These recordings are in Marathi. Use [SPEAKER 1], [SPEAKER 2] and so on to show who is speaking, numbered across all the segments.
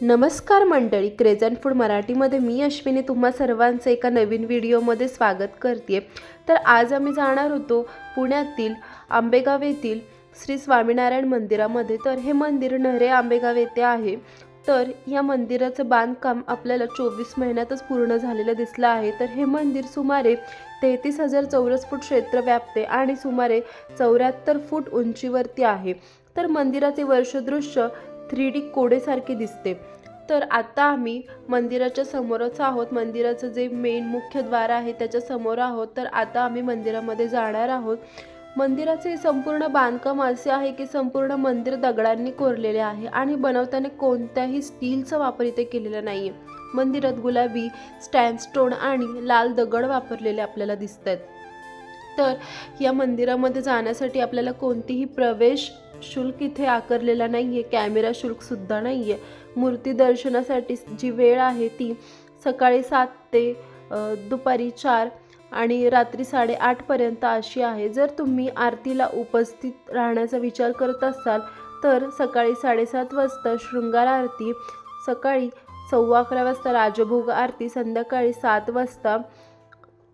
[SPEAKER 1] नमस्कार मंडळी क्रेझन फूड मराठीमध्ये मी अश्विनी तुम्हा सर्वांचं एका नवीन व्हिडिओमध्ये स्वागत करते तर आज आम्ही जाणार होतो पुण्यातील आंबेगाव येथील श्री स्वामीनारायण मंदिरामध्ये. तर हे मंदिर नरे आंबेगाव येथे आहे. तर या मंदिराचं बांधकाम आपल्याला चोवीस महिन्यातच पूर्ण झालेलं दिसलं आहे. तर हे मंदिर सुमारे तेहतीस हजार चौरस फूट क्षेत्र व्यापते आणि सुमारे चौऱ्याहत्तर फूट उंचीवरती आहे. तर मंदिराचे वर्षदृश्य थ्री डी कोडेसारखे दिसते. तर आता आम्ही मंदिराच्या समोरच आहोत. मंदिराचं जे मेन मुख्य द्वार आहे त्याच्यासमोर आहोत. तर आता आम्ही मंदिरामध्ये जाणार आहोत. मंदिराचे संपूर्ण बांधकाम असे आहे की संपूर्ण मंदिर दगडांनी कोरलेले आहे आणि बनवताना कोणत्याही स्टीलचा वापर इथे केलेला नाही आहे मंदिरात गुलाबी स्टँडस्टोन आणि लाल दगड वापरलेले आपल्याला दिसत आहेत तर या मंदिरामध्ये जाण्यासाठी आपल्याला कोणतीही प्रवेश शुल्क इथे आकारलेला नाही आहे कॅमेरा शुल्कसुद्धा नाही आहे मूर्ती दर्शनासाठी जी वेळ आहे ती सकाळी सात ते दुपारी चार आणि रात्री साडेआठपर्यंत अशी आहे. जर तुम्ही आरतीला उपस्थित राहण्याचा विचार करत असाल तर सकाळी साडेसात वाजता शृंगार आरती सकाळी सव्वा अकरा वाजता राजभोग आरती संध्याकाळी सात वाजता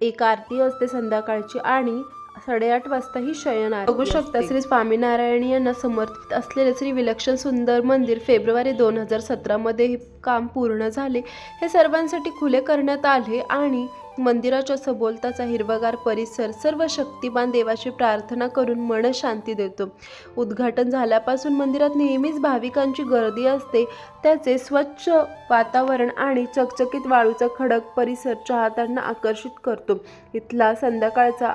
[SPEAKER 1] एक आरती असते संध्याकाळची आणि साडेआठ वाजता ही शयन आरती बघू शकता. श्री स्वामीनारायण यांना समर्पित असलेले श्री विलक्षण सुंदर मंदिर फेब्रुवारी दोन हजार सतरामध्ये हे काम पूर्ण झाले. हे सर्वांसाठी खुले करण्यात आले आणि मंदिराच्या सभोवताचा हिरवागार परिसर सर्व शक्तिमान देवाची प्रार्थना करून मन शांती देतो. उद्घाटन झाल्यापासून मंदिरात नेहमीच भाविकांची गर्दी असते. त्याचे स्वच्छ वातावरण आणि चकचकीत वाळूचा खडक परिसर चाहत्यांना आकर्षित करतो. इथला संध्याकाळचा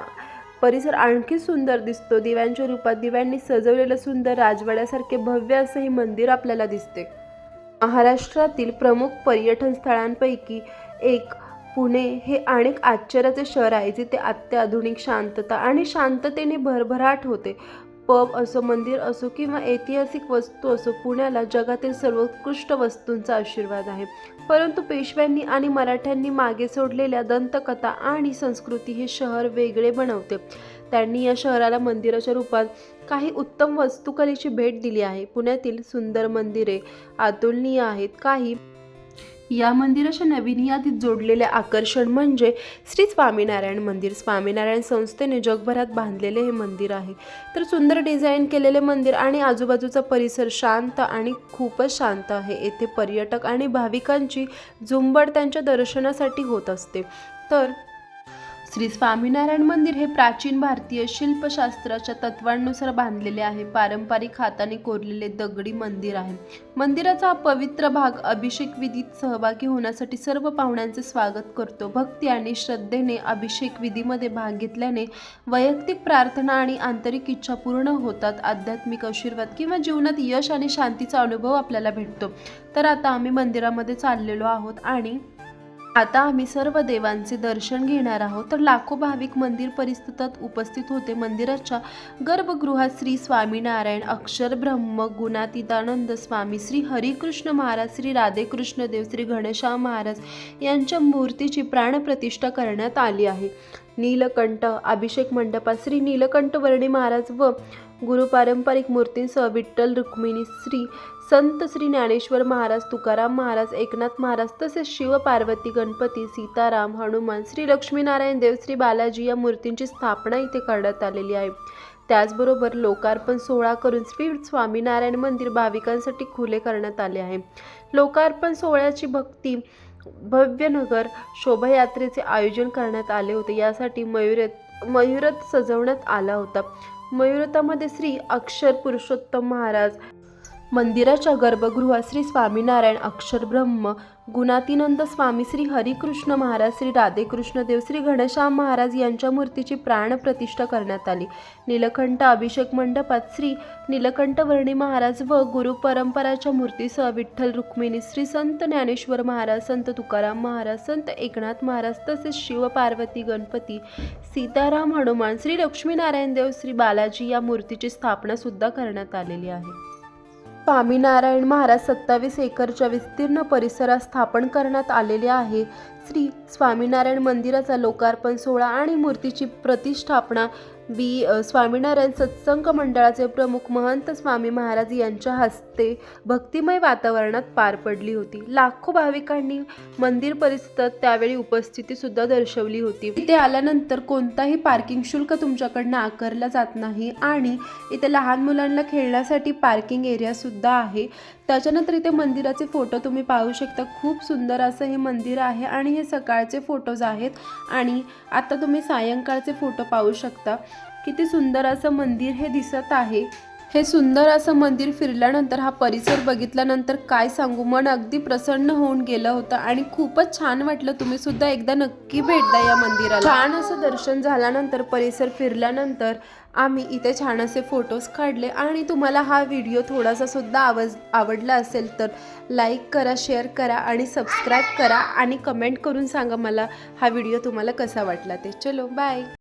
[SPEAKER 1] परिसर आणखी सुंदर दिसतो. दिव्यांच्या रूपात दिव्यांनी सजवलेलं सुंदर राजवाड्यासारखे भव्य असं हे मंदिर आपल्याला दिसते. महाराष्ट्रातील प्रमुख पर्यटन स्थळांपैकी एक पुणे हे अनेक आश्चर्याचे शहर आहे जिथे अत्याधुनिक शांतता आणि शांततेने भरभराट होते. पब असो मंदिर असो किंवा ऐतिहासिक वस्तू असो पुण्याला जगातील सर्वोत्कृष्ट वस्तूंचा आशीर्वाद आहे. परंतु पेशव्यांनी आणि मराठ्यांनी मागे सोडलेल्या दंतकथा आणि संस्कृती हे शहर वेगळे बनवते. त्यांनी या शहराला मंदिराच्या रूपात काही उत्तम वस्तुकलेची भेट दिली आहे. पुण्यातील सुंदर मंदिरे अतुलनीय आहेत. काही या मंदिराच्या नवीन यादीत जोडलेले आकर्षण म्हणजे श्री स्वामीनारायण मंदिर. स्वामीनारायण संस्थेने जगभरात बांधलेले हे मंदिर आहे. तर सुंदर डिझाईन केलेले मंदिर आणि आजूबाजूचा परिसर शांत आणि खूपच शांत आहे. येथे पर्यटक आणि भाविकांची झुंबड त्यांच्या दर्शनासाठी होत असते. तर श्री स्वामीनारायण मंदिर हे प्राचीन भारतीय शिल्पशास्त्राच्या तत्वांनुसार बांधलेले आहे. पारंपरिक हाताने कोरलेले दगडी मंदिर आहे. मंदिराचा पवित्र भाग अभिषेक विधीत सहभागी होण्यासाठी सर्व पाहुण्यांचे स्वागत करतो. भक्ती आणि श्रद्धेने अभिषेक विधीमध्ये भाग घेतल्याने वैयक्तिक प्रार्थना आणि आंतरिक इच्छा पूर्ण होतात. आध्यात्मिक आशीर्वाद किंवा जीवनात यश आणि शांतीचा अनुभव आपल्याला भेटतो. तर आता आम्ही मंदिरामध्ये चाललेलो आहोत आणि आता आम्ही सर्व देवांचे दर्शन घेणार आहोत. तर लाखो भाविक मंदिर परिस्थितीत उपस्थित होते. मंदिराच्या गर्भगृहात श्री स्वामीनारायण अक्षर ब्रह्म गुणातीतानंद स्वामी श्री हरिकृष्ण महाराज श्री राधेकृष्ण देव श्री गणेशा महाराज यांच्या मूर्तीची प्राणप्रतिष्ठा करण्यात आली आहे. नीलकंठ अभिषेक मंडपात श्री नीलकंठ वर्णी महाराज व गुरुपारंपरिक मूर्तींसह विठ्ठल रुक्मिणी श्री संत श्री ज्ञानेश्वर महाराज तुकाराम महाराज एकनाथ महाराज तसेच शिव पार्वती गणपती सीताराम हनुमान श्री लक्ष्मीनारायण देव श्री बालाजी या मूर्तींची स्थापना इथे करण्यात आलेली आहे. त्याचबरोबर लोकार्पण सोहळा करून श्री स्वामीनारायण मंदिर भाविकांसाठी खुले करण्यात आले आहे. लोकार्पण सोहळ्याची भक्ती भव्यनगर शोभायात्रेचे आयोजन करण्यात आले होते. यासाठी मयुरथ मयुरथ सजवण्यात आला होता. मयुरतामध्ये श्री अक्षर पुरुषोत्तम महाराज मंदिराच्या गर्भगृहात श्री स्वामीनारायण अक्षर ब्रह्म गुणातीनंद स्वामी श्री हरिकृष्ण महाराज श्री राधेकृष्ण देव श्री घनश्याम महाराज यांच्या मूर्तीची प्राणप्रतिष्ठा करण्यात आली. नीलकंठ अभिषेक मंडपात श्री नीलकंठ वर्णी महाराज व गुरु परंपराच्या मूर्तीसह विठ्ठल रुक्मिणी श्री संत ज्ञानेश्वर महाराज संत तुकाराम महाराज संत एकनाथ महाराज तसेच शिव पार्वती गणपती सीताराम हनुमान श्री लक्ष्मीनारायण देव श्री बालाजी या मूर्तीची स्थापना सुद्धा करण्यात आलेली आहे. स्वामीनारायण महाराज सत्तावीस एकरच्या विस्तीर्ण परिसरात स्थापन करण्यात आलेले आहे. श्री स्वामीनारायण मंदिराचा लोकार्पण सोहळा आणि मूर्तीची प्रतिष्ठापना बी स्वामीनारायण सत्संग मंडळाचे प्रमुख महंत स्वामी महाराज यांच्या हस्ते भक्तिमय वातावरणात पार पडली होती. लाखो भाविकांनी मंदिर परिसरात त्यावेळी उपस्थिती सुद्धा दर्शवली होती. इथे आल्यानंतर कोणताही पार्किंग शुल्क तुमच्याकडनं आकारला जात नाही आणि इथे लहान मुलांना खेळण्यासाठी पार्किंग एरिया सुद्धा आहे. त्याच्यानंतर इथे मंदिराचे फोटो तुम्ही पाहू शकता. खूप सुंदर असं हे मंदिर आहे आणि हे सकाळचे फोटोज आहेत. आणि आता तुम्ही सायंकाळचे फोटो पाहू शकता. किती सुंदर असं मंदिर हे दिसत आहे. हे सुंदर असं मंदिर फिरल्यानंतर हा परिसर बघितल्यानंतर काय सांगू? मन अगदी प्रसन्न होऊन गेलं होतं आणि खूपच छान वाटलं. तुम्ही सुद्धा एकदा नक्की भेट द्या या मंदिराला. छान असं दर्शन झाल्यानंतर परिसर फिरल्यानंतर आम्ही इथे छान असे फोटोज काढले आणि तुम्हाला हा व्हिडिओ थोडासा सुद्धा आवाज आवडला असेल तर लाईक करा शेअर करा आणि सबस्क्राईब करा आणि कमेंट करून सांगा मला हा व्हिडिओ तुम्हाला कसा वाटला ते. चलो बाय